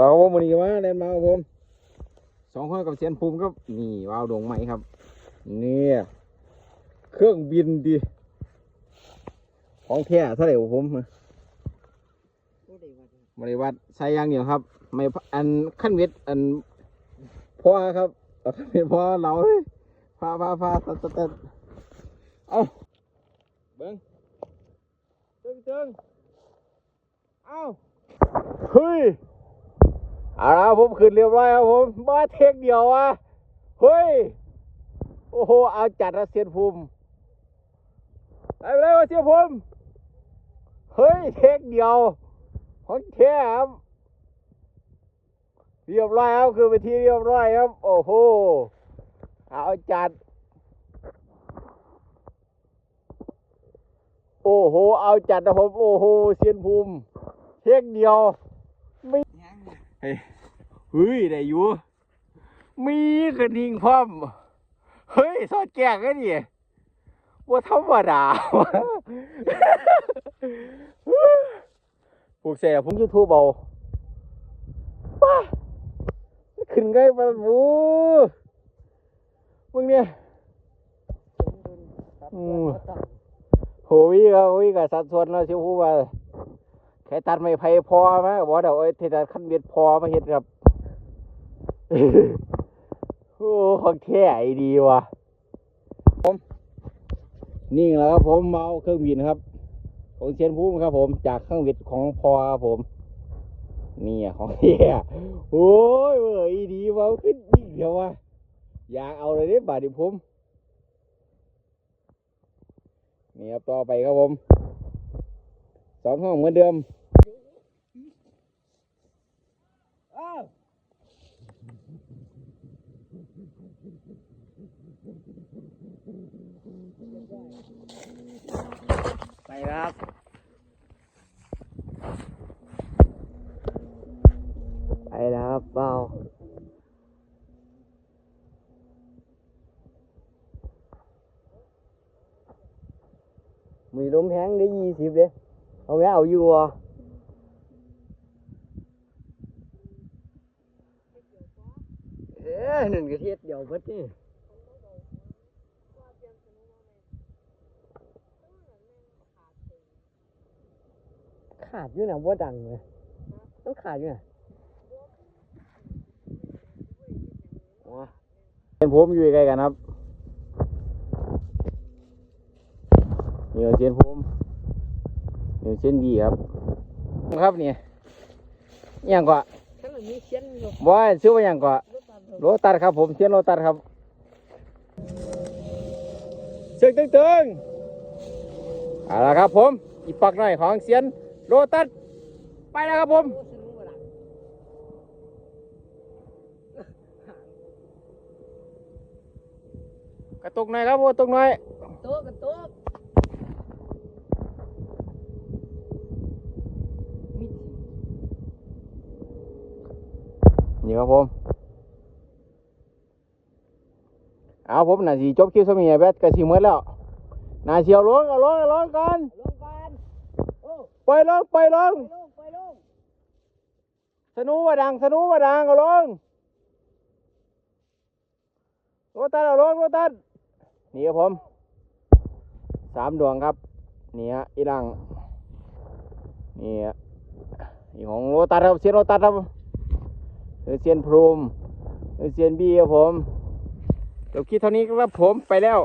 เราครับผมวันนี้ก็มาเล่นมาครับผมสองคนกับเซียนภูมิครับนี่วาวดวงใหม่ครับเนี่ยเครื่องบินดีของแท้เท่าไหร่ครับผมบริวัตใช้ยางเดียวครับ ไม่อันขั้นเวทอันพ่อครับขั้นเวทพ่อเราเลยพาพาพาตัดตัดตัดเอาเบิ้งตึงตึงเอาเฮ้ย เอาละผมขึ้นเรียบร้อยครับผมมาเทคเดียวอะเฮ้ย โอ้โห เอาจัดนะเสียนภูมิไปเลยว่าเสียนภูมิเฮ้ย เทคเดียวของแท้ครับเรียบร้อยครับคือไปที่เรียบร้อยครับ โอ้โห เอาจัด โอ้โห เอาจัดนะผม โอ้โหเสียนภูมิ เทคเดียว เฮ้ยเฮ้ยได้อยู่ มีกระดิ่งพร้อม เฮ้ยสอดแจกกันดิว่าธรรมดาวะปลูกเสกผมยูทูบเอาป้าขึ้นไงมาบูมึงเนี่ยอืมโหวิครับวิกับสัดส่วนเราะเชียวพูดว่า แค่ตัดไม่ไผ่พอมาบอกเดี๋ยวเอ้ยที่ตัดขั้นเบ็ดพอมาเฮ็ดครับโอ้ของแท้ไอ้ดีว่ะผมนี่แหละครับผมเมาเครื่องบินครับ ของเชียนภูมิครับ ผมจากเครื่องบินของพอครับผมนี่อะของแท้โอ้ยเว้ยอีดีว่ะขึ้นดีเดียวว่ะอยากเอาเลยเด้บาดิผมนี่ครับต่อไปครับผมสองห้องเหมือนเดิม ไปครับไปแล้วครับเบามีลมแห้งได้ยี่สิบเลยเอาไว้เอาอยู่อะเอ๊ะหนึ่งกระเทียดเดียวเพิ่นนี่ขาดอยู่นะว่าดังเลยต้องขาดอยู่นะว้าเป็นผมอยู่ใกล้กันครับนี่เชียนผมนี่เชียนดีครับ ครับนี่อิหยังกว่าถ้ามันมีเส้นอยู่บ่ว่าชื่อว่าอิหยังกว่า โรตัสครับผมเชียนโรตัสครับเสียงตึงๆเอาละครับผมอีกปักหน่อยของเสียนโรตัสไปแล้วครับผมกระตุกหน่อยครับผมกระตุกหน่อยโต๊ะกับโต๊ะมิดนี่ครับผม เอาผมน่าสิจบคลิปสมัยแบตกระสีหมดแล้วน่าเชียวลงเอาลงเอาลงก่อนลงกันโอ้ปล่อยลงปล่อยลงไปลงไปลงสนุว่าดังสนุว่าดังเอาลงโรตันเอาลงโรตันนี่ครับผมสามดวงครับนี่ฮะอีหลังนี่ฮะนี่ของโรตันครับเซียนโรตันครับเออเซียนพรหมเออเซียนบีครับผม จบคลิปเท่านี้ครับผมไปแล้ว